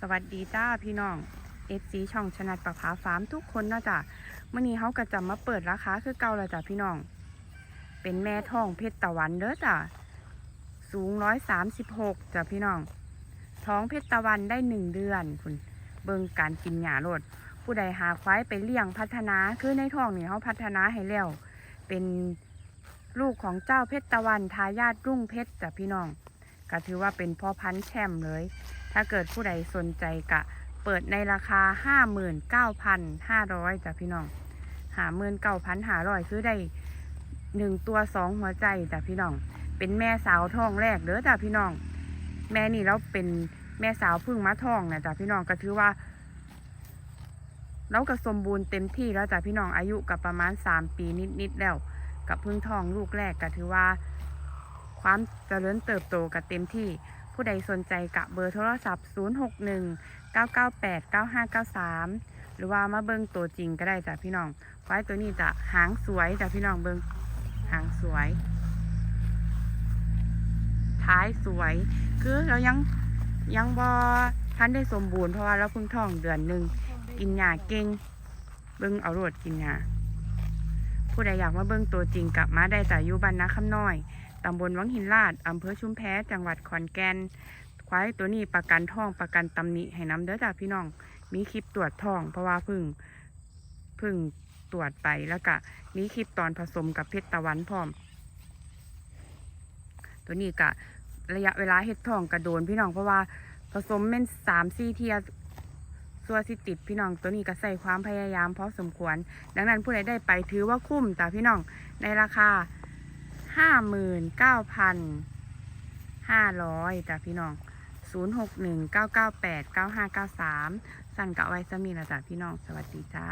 สวัสดีจ้าพี่น้องเอฟซีช่องชนัดประภาฟาร์มทุกคนนะจ้ะมื่อนี้เขาก็จะมาเปิดราคาคือเก่าแล้วจ้ะพี่น้อง เป็นแม่ท้องเพชรตะวันเด้อจ้ะสูงร้อยสามสิบหกจ้ะพี่น้อง ท้องเพชรตะวันได้หนึ่งเดือนคุณเบิ่งการกินหญ้าโลดผู้ใดหาควายไปเลี้ยงพัฒนาคือในท้องนี่เขาพัฒนาให้แล้ว เป็นลูกของเจ้าเพชรตะวันทายาทรุ่งเพชรจ้ะพี่น้องก็ถือว่าเป็นพ่อพันธุ์แชมป์เลย ถ้าเกิดผู้ใดสนใจกะ เปิดในราคา 59,500จ้ะพี่น้องหาเมื่นเก้าพันหาร้อยซื้อได้หนึ่งตัวสองหัวใจจ้ะพี่น้อง เป็นแม่สาวท้องแรกเด้อจ้ะพี่น้อง แม่นี่แล้วเป็นแม่สาวเพึ่งมาท้องนะจ้ะพี่น้องก็ถือว่าเราก็สมบูรณ์เต็มที่แล้วจ้ะพี่น้องอายุกับประมาณ3ปีนิดๆแล้วกับเพึ่งท้องลูกแรกก็ถือว่า ความเจริญเติบโตกับเต็มที่ ผู้ใดสนใจกะเบอร์โทรศัพท์ 061 998 9593 หรือว่ามาเบิ่งตัวจริงก็ได้จ้ะพี่น้องควายตัวนี้จะหางสวยจ้ะพี่น้องเบิ่งหางสวย ท้ายสวย คือเรายังยังบอทันได้สมบูรณ์เพราะว่าเราเพิ่งท้องเดือนหนึ่งกินยาเก่งเบิ่งเอาโรดกินยาผู้ใดอยากมาเบิ่งตัวจริงกลับมาได้จากยุบันนาคำน้อย ตำบลวังหินลาดอำเภอชุมแพจังหวัดขอนแก่นควายตัวนี้ประกันท้องประกันตำหนิให้น้ำเด้อจ้าพี่น้อง มีคลิปตรวจท้อง เพราะว่าพึ่งพึ่งตรวจไปแล้วก็มีคลิปตอนผสมกับเพชรตะวันพร้อม ตัวนี้กะระยะเวลาเฮ็ดท้องกระโดนพี่น้องเพราะว่าผสมเป็นสามสี่เทียส่วนสิติดพี่น้องตัวนี้ก็ใส่ความพยายามพอสมควร ดังนั้นผู้ใดได้ไปถือว่าคุ้มจ้าพี่น้องในราคา ห้าหมื่นเก้าพันห้าร้อยจ้ะพี่น้องศูนย์หกหนึ่งเก้าเก้าแปดเก้าห้าเก้าสามสั่นกะไว้สมีละจ้ะพี่น้องสวัสดีจ้า